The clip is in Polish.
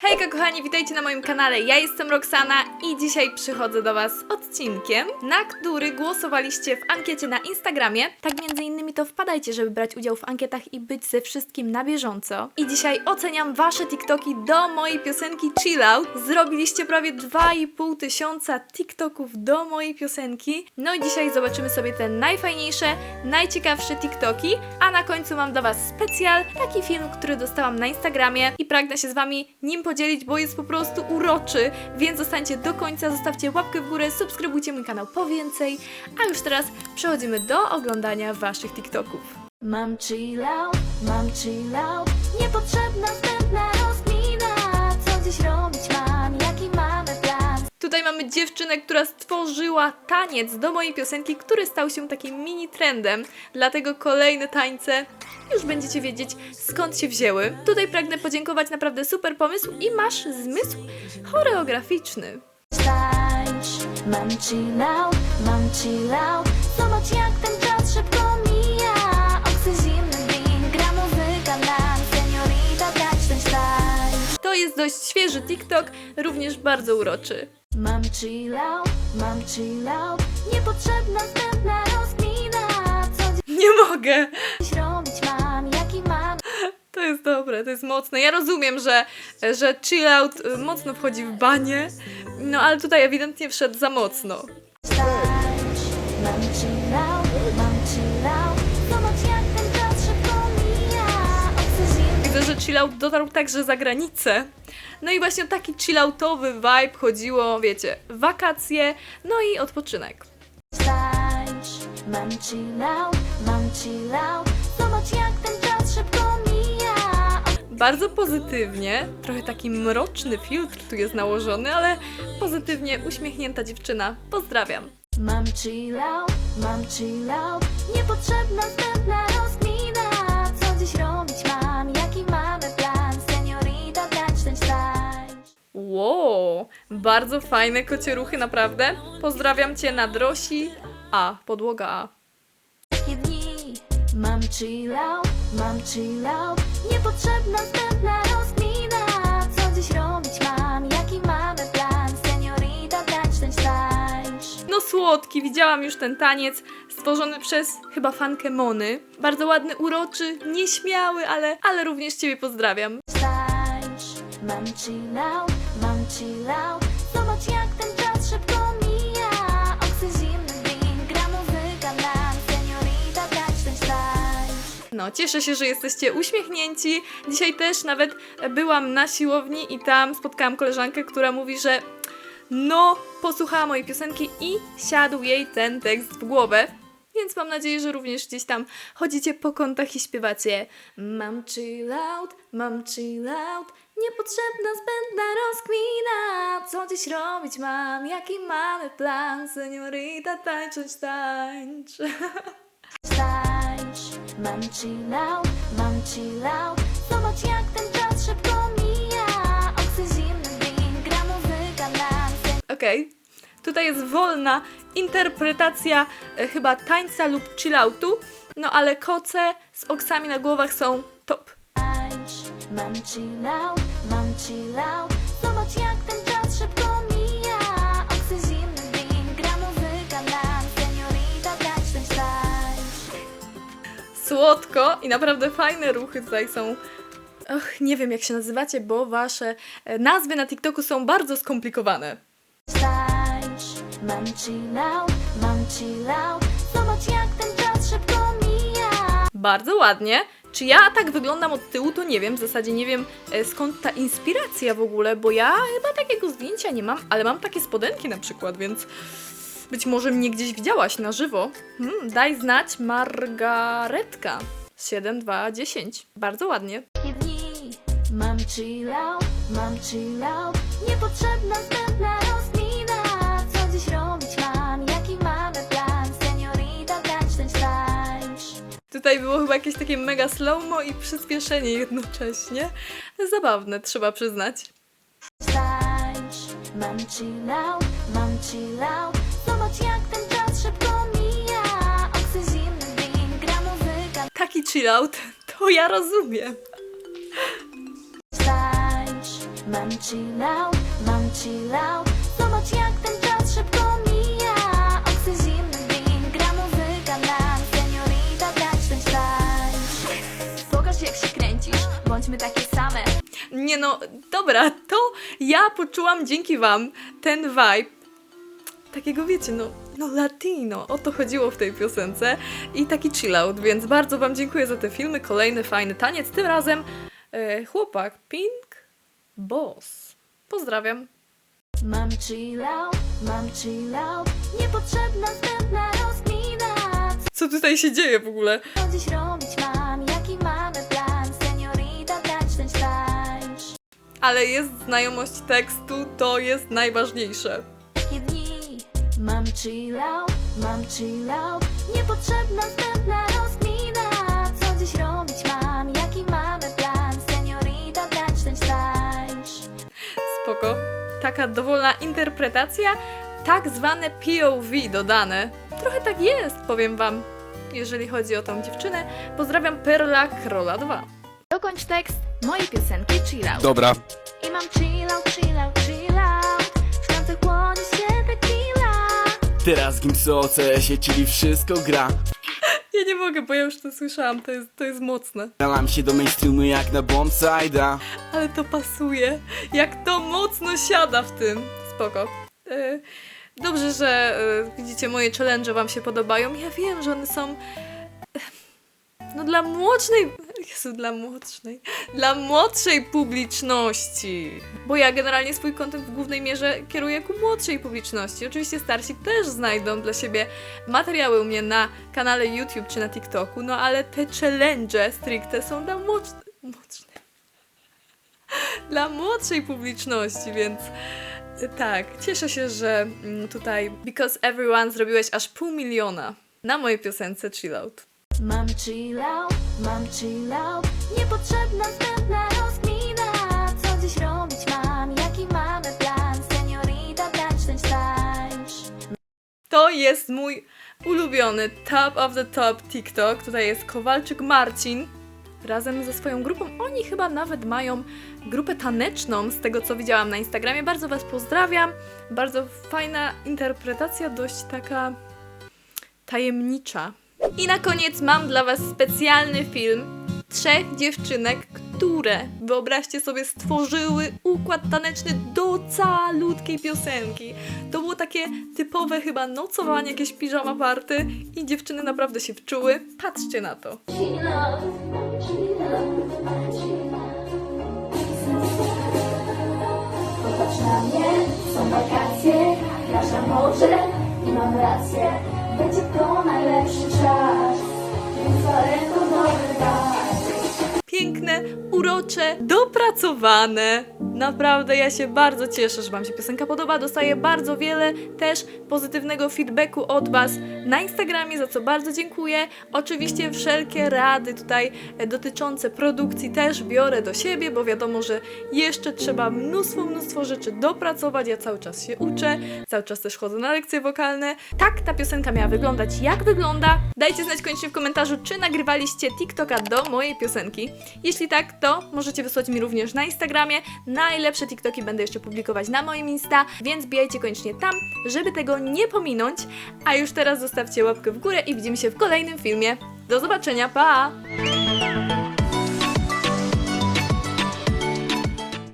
Hejka kochani, witajcie na moim kanale. Ja jestem Roxana i dzisiaj przychodzę do Was z odcinkiem, na który głosowaliście w ankiecie na Instagramie. Tak między innymi to wpadajcie, żeby brać udział w ankietach i być ze wszystkim na bieżąco. I dzisiaj oceniam Wasze TikToki do mojej piosenki Chill Out. Zrobiliście prawie 2,5 tysiąca TikToków do mojej piosenki. No i dzisiaj zobaczymy sobie te najfajniejsze, najciekawsze TikToki, a na końcu mam dla Was specjal, taki film, który dostałam na Instagramie i pragnę się z Wami nim podzielić, bo jest po prostu uroczy, więc zostańcie do końca, zostawcie łapkę w górę, subskrybujcie mój kanał po więcej, a już teraz przechodzimy do oglądania Waszych TikToków. Mam chill mam chill Niepotrzebna mamy dziewczynę, która stworzyła taniec do mojej piosenki, który stał się takim mini trendem, dlatego kolejne tańce już będziecie wiedzieć skąd się wzięły. Tutaj pragnę podziękować, naprawdę super pomysł i masz zmysł choreograficzny. Tańcz, mam mam Zobacz jak ten czas szybko mija zimny gra muzyka nam Seniorita, tańcz To jest dość świeży TikTok, również bardzo uroczy. Mam chill out, mam chill out Niepotrzebna zbędna rozkmina Co Nie mogę! dziś robić mam, jaki mam To jest dobre, to jest mocne. Ja rozumiem, że, że chill out y, mocno wchodzi w banie, no ale tutaj ewidentnie wszedł za mocno. Tańcz, zimny Widzę, że chill out dotarł także za granicę. No i właśnie o taki chilloutowy vibe chodziło, wiecie, wakacje, no i odpoczynek. Mam chill out, mam chill out Zobacz jak ten czas szybko mija Bardzo pozytywnie, trochę taki mroczny filtr tu jest nałożony, ale pozytywnie uśmiechnięta dziewczyna. Pozdrawiam. Mam chill out, mam chill out Niepotrzebna zbędna rozkmina Co dziś robić mam, jaki Wow, bardzo fajne kocie ruchy, naprawdę. Pozdrawiam Cię na drosi. A, podłoga A. Dni Mam chill out, mam chill out Niepotrzebna zbędna rozkmina Co dziś robić mam, jaki mamy plan Seniorita, tańcz ten tańcz No słodki, widziałam już ten taniec stworzony przez chyba fankę Mony. Bardzo ładny, uroczy, nieśmiały, ale, ale również Ciebie pozdrawiam. Tańcz, mam chill out, Zobacz jak ten czas szybko mija drink, gra muzyka Seniorita, tańcz ten No, cieszę się, że jesteście uśmiechnięci. Dzisiaj też nawet byłam na siłowni i tam spotkałam koleżankę, która mówi, że no, posłuchała mojej piosenki i siadł jej ten tekst w głowę. Więc mam nadzieję, że również gdzieś tam chodzicie po kątach i śpiewacie. Mam chill out, mam chill out Niepotrzebna zbędna rozkmina. Co dziś robić mam, jaki mamy plan? Seniorita, tańczyć, tańcz. Tańcz, mam chill out, mam chill out. Zobacz jak ten czas szybko mija. Oksy zimny gra muzyka nam. Okej. Tutaj jest wolna interpretacja e, chyba tańca lub chilloutu, no ale koce z oksami na głowach są top. Mam chill out, mam chill out Zobacz jak ten czas szybko mija Oksy zimny gra muzyka nam Seniorita, tańcz ten Słodko i naprawdę fajne ruchy tutaj są. Och, nie wiem jak się nazywacie, bo wasze e, nazwy na TikToku są bardzo skomplikowane. Mam chill out, mam chill out Zobacz jak ten czas szybko mija Bardzo ładnie. Czy ja tak wyglądam od tyłu, to nie wiem. W zasadzie nie wiem e, skąd ta inspiracja w ogóle, bo ja chyba takiego zdjęcia nie mam, ale mam takie spodenki na przykład, więc być może mnie gdzieś widziałaś na żywo. Hmm, daj znać Margaretka. 7, 2, 10. Bardzo ładnie. Mam chill out, mam chill out Niepotrzebna zbędna Tutaj było chyba jakieś takie mega slow-mo i przyspieszenie jednocześnie. Zabawne, trzeba przyznać. Tańcz, mam chill out, mam chill out Zobacz jak ten czas szybko mija Oksy zimny drink, gra muzyka Taki chill out, to ja rozumiem. Tańcz, mam chill out, mam chill out Zobacz jak ten czas Nie no, dobra, to ja poczułam dzięki Wam ten vibe takiego, wiecie, no, no latino, o to chodziło w tej piosence i taki chill out, więc bardzo Wam dziękuję za te filmy, kolejny fajny taniec, tym razem e, chłopak Pink Boss. Pozdrawiam. Mam chill out, mam chill out Niepotrzebna zbędna rozkmina Co tutaj się dzieje w ogóle? Co dziś robić Ale jest znajomość tekstu, to jest najważniejsze. Takie dni Mam chill out, mam chill out Niepotrzebna zbędna rozkmina Co dziś robić mam, jaki mamy plan Seniorita, tańcz, tańcz, tańcz Spoko. Taka dowolna interpretacja, tak zwane POV dodane. Trochę tak jest, powiem wam, jeżeli chodzi o tą dziewczynę. Pozdrawiam Perla Króla 2. Dokończ tekst mojej piosenki Chill Out. Dobra, I mam chill out, chill out, chill out W szklance chłodzi się tequila teraz Gimso o CS-ie, czyli wszystko gra Ja nie mogę, bo ja już to słyszałam, to jest, to jest mocne. Dalam się do mainstreamu jak na bombside'a Ale to pasuje. Jak to mocno siada w tym. Spoko. E, Dobrze, że e, widzicie moje challenge wam się podobają. Ja wiem, że one są e, no dla młodszej, Jezu, dla młodszej, dla młodszej publiczności. Bo ja generalnie swój content w głównej mierze kieruję ku młodszej publiczności. Oczywiście starsi też znajdą dla siebie materiały u mnie na kanale YouTube czy na TikToku, no ale te challenge stricte są dla młodszej dla młodszej publiczności, więc y, tak, cieszę się, że mm, tutaj Because Everyone zrobiłeś aż pół miliona na mojej piosence Chill Out. Mam chill out, mam chill out Niepotrzebna zbędna Co dziś robić mam, jaki mamy plan Seniorita, To jest mój ulubiony top of the top TikTok. Tutaj jest Kowalczyk Marcin razem ze swoją grupą. Oni chyba nawet mają grupę taneczną, z tego co widziałam na Instagramie. Bardzo Was pozdrawiam. Bardzo fajna interpretacja, dość taka tajemnicza. I na koniec mam dla Was specjalny film trzech dziewczynek, które, wyobraźcie sobie, stworzyły układ taneczny do calutkiej piosenki. To było takie typowe chyba nocowanie, jakieś piżama party i dziewczyny naprawdę się wczuły. Patrzcie na to. Popatrz na mnie, są wakacje, grasz na morze i mam rację. Będzie to najlepszy czas, więc daleko dobry. Piękne, urocze, dopracowane. Naprawdę ja się bardzo cieszę, że Wam się piosenka podoba. Dostaję bardzo wiele też pozytywnego feedbacku od Was na Instagramie, za co bardzo dziękuję. Oczywiście wszelkie rady tutaj e, dotyczące produkcji też biorę do siebie, bo wiadomo, że jeszcze trzeba mnóstwo, mnóstwo rzeczy dopracować. Ja cały czas się uczę, cały czas też chodzę na lekcje wokalne. Tak ta piosenka miała wyglądać, jak wygląda. Dajcie znać koniecznie w komentarzu, czy nagrywaliście TikToka do mojej piosenki. Jeśli tak, to możecie wysłać mi również na Instagramie. Najlepsze TikToki będę jeszcze publikować na moim Insta, więc bijajcie koniecznie tam, żeby tego nie pominąć. A już teraz zostawcie łapkę w górę i widzimy się w kolejnym filmie. Do zobaczenia, pa!